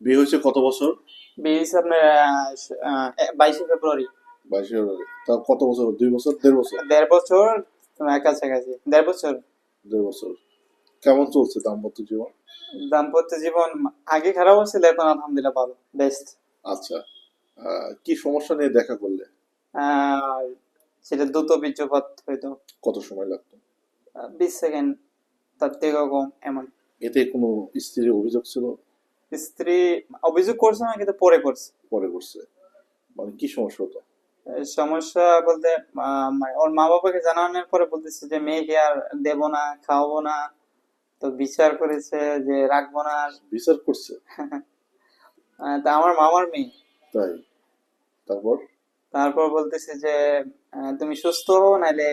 বিয়ে হয়েছে কত বছর? বিয়ে হয়েছে আপনার বাইশে ফেব্রুয়ারি। বাইশে ফেব্রুয়ারি। তা কত বছর? দুই বছর? দেড় বছর? দেড় বছর কাছাকাছি। দেড় বছর। দেড় বছর। কেমন চলছে দাম্পত্য জীবন? দাম্পত্য জীবন আগে খারাপ ছিল এখন আলহামদুলিল্লাহ ভালো বেস্ট আচ্ছা। কি সমস্যা নিয়ে দেখা করলে? সেটা দ্রুত বীর্যপাত হইতো। কত সময় লাগতো? বিশ সেকেন্ড তার থেকেও কম এমন। এতে কোনো স্ত্রীর অভিযোগ ছিল? স্ত্রী অভিযোগ করছে না কিন্তু পরে করছে। পরে করছে। মানে কি সমস্যা হতো সমস্যা বলতে মানে ওর মা বাবাকে জানানোর পরে বলতেছে যে মেয়েকে আর দেবো না খাওয়াবো না। তো বিচার করেছে যে রাখব না বিচার করছে? তা আমার মামার মেয়ে। তাই? তারপর? তারপর বলতেছে যে তুমি সুস্থ হও নাহলে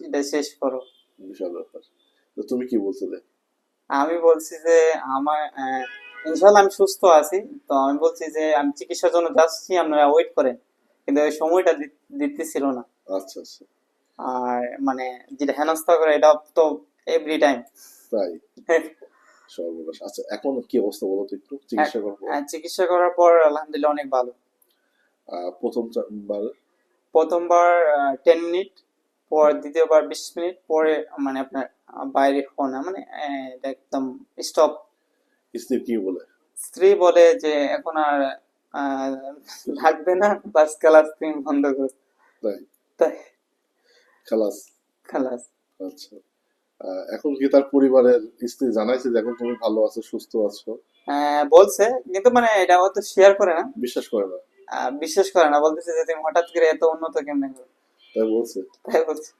এটা শেষ করো। বিশাল ব্যাপার। তো তুমি কি বলছিলে? আমি বলছি যে আমার ইনশাল্লাহ আমি সুস্থ আছি। তো আমি বলছি যে আমি চিকিৎসার জন্য যাচ্ছি আপনারা ওয়েট করেন। কিন্তু ওই সময়টা দিতেছিল না। আচ্ছা আচ্ছা। আর মানে যেটা হেনস্থা করে এটা তো এভরি টাইম তাই? সর্বনাশ। আচ্ছা এখন কি অবস্থা বলো তো একটু? চিকিৎসা করব চিকিৎসা করার পর আলহামদুলিল্লাহ অনেক ভালো। আহ, প্রথম বার? প্রথমবার টেন মিনিট পর দ্বিতীয়বার বিশ মিনিট পরে মানে আপনার বাইরে হওয়া না। মানে একদম স্টপ স্ত্রী কি বলে? স্ত্রী বলে যে এখন আর লাগবে না বাস বন্ধ কর। তাই? তাই। খালাস? খালাস। আচ্ছা। এখন কি তার পরিবারের স্ত্রী জানাইছে যে এখন তুমি ভালো আছো সুস্থ আছো? আহ, বলছে কিন্তু মানে এটা অত শেয়ার করে না। বিশ্বাস করে না? বিশ্বাস করে না বলতেছে যে তুমি হঠাৎ করে এত উন্নত কেমনে করো? তাই বলছে? তাই বলছে।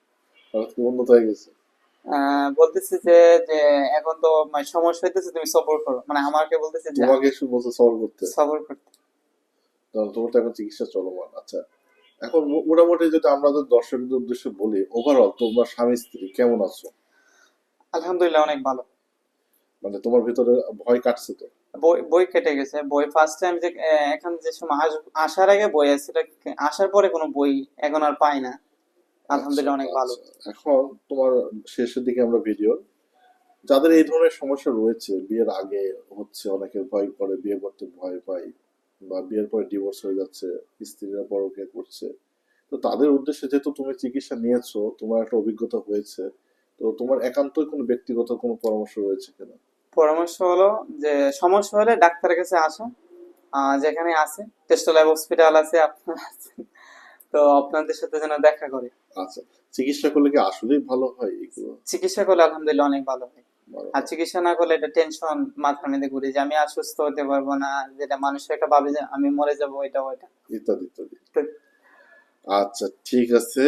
হঠাৎ উন্নত হয়ে গেছে। বলতেছে যে যে এখন তো মানে সমস্যা হইতেছে তুমি সবর করো। মানে আমাকে বলতেছে যে তোমাকে বলছে সলভ করতে। সবর করতে। কারণ তোমার তো এখন চিকিৎসা চলমান আচ্ছা। এখন মোটামুটি যদি আমরা দর্শকদের উদ্দেশ্যে বলি ওভারঅল তোমার স্বামী স্ত্রী কেমন আছো? আলহামদুলিল্লাহ অনেক ভালো। মানে তোমার ভিতরে ভয় কাটছে তো? বই বই কেটে গেছে বই। ফার্স্ট টাইম যে এখন যে সময় আস- আসার আগে বই আসছিল আসার পরে কোনো বই এখন আর পাই না। আলহামদুলিল্লাহ অনেক ভালো। এখন তোমার শেষের দিকে আমরা ভিডিও যাদের এই ধরনের সমস্যা রয়েছে বিয়ের আগে হচ্ছে অনেকে ভয় করে বিয়ে করতে ভয় পায় বা বিয়ের পরে ডিভোর্স হয়ে যাচ্ছে স্ত্রীরা পরকে করছে তো তাদের উদ্দেশ্যে যেহেতু তুমি চিকিৎসা নিয়েছো তোমার একটা অভিজ্ঞতা হয়েছে তো তোমার একান্তই কোনো ব্যক্তিগত কোনো পরামর্শ রয়েছে কিনা? পরামর্শ হলো যে সমস্যা হলে ডাক্তারের কাছে আসো যেখানে আছে টেস্ট ল্যাব হসপিটাল আছে আপনার। তো আপনাদের সাথে যেন দেখা করে। আচ্ছা চিকিৎসা করলে কি আসলেই ভালো হয় এগুলো? চিকিৎসা করলে আলহামদুলিল্লাহ অনেক ভালো হয়। আর চিকিৎসা না করলে এটা টেনশন মাথার মধ্যে ঘুরে যে আমি অসুস্থ সুস্থ হতে পারব না যেটা মানুষ একটা ভাবে যে আমি মরে যাব এটা। ওইটা ইত্যাদি। ইত্যাদি। আচ্ছা ঠিক আছে